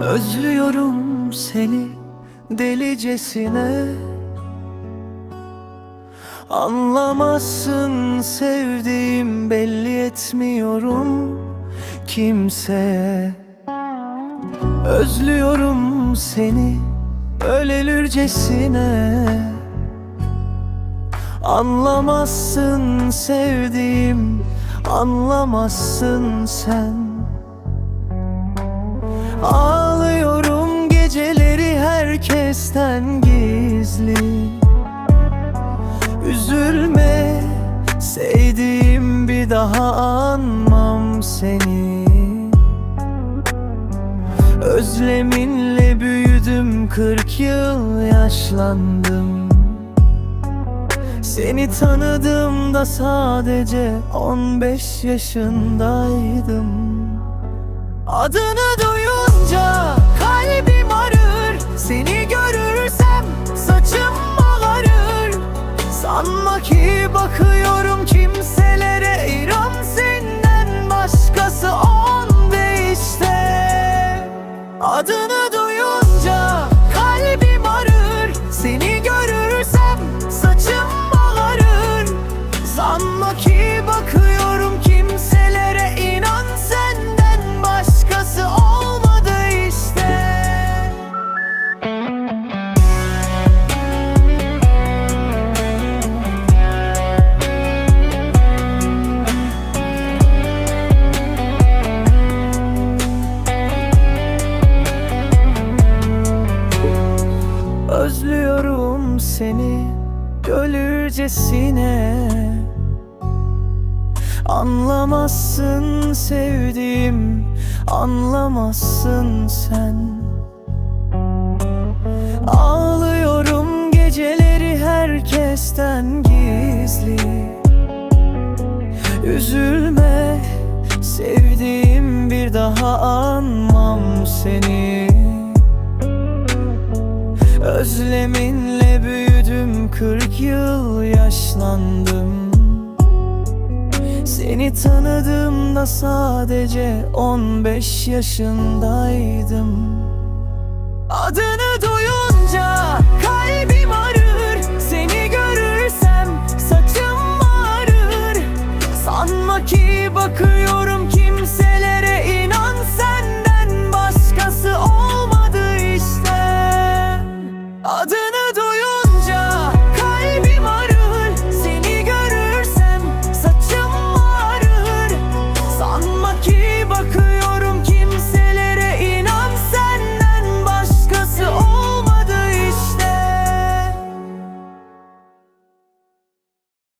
Özlüyorum seni delicesine. Anlamazsın sevdiğim belli etmiyorum kimseye. Özlüyorum seni ölelürcesine Anlamazsın sevdiğim anlamazsın sen. Ağlıyorum geceleri herkesten gizli. Üzülme sevdiğim bir daha anmam seni. Özleminle büyüdüm kırk yıl yaşlandım Seni tanıdığımda sadece 15 yaşındaydım. Adını duyunca kalbim arır Seni görürsem saçım ağarır Sanma ki bakıyorum kimselere Özlüyorum seni ölürcesine Anlamazsın sevdiğim Anlamazsın sen. Ağlıyorum geceleri herkesten gizli. Üzülme sevdiğim bir daha anmam seni Özleminle büyüdüm kırk yıl yaşlandım. Seni tanıdığımda sadece 15 yaşındaydım. Adını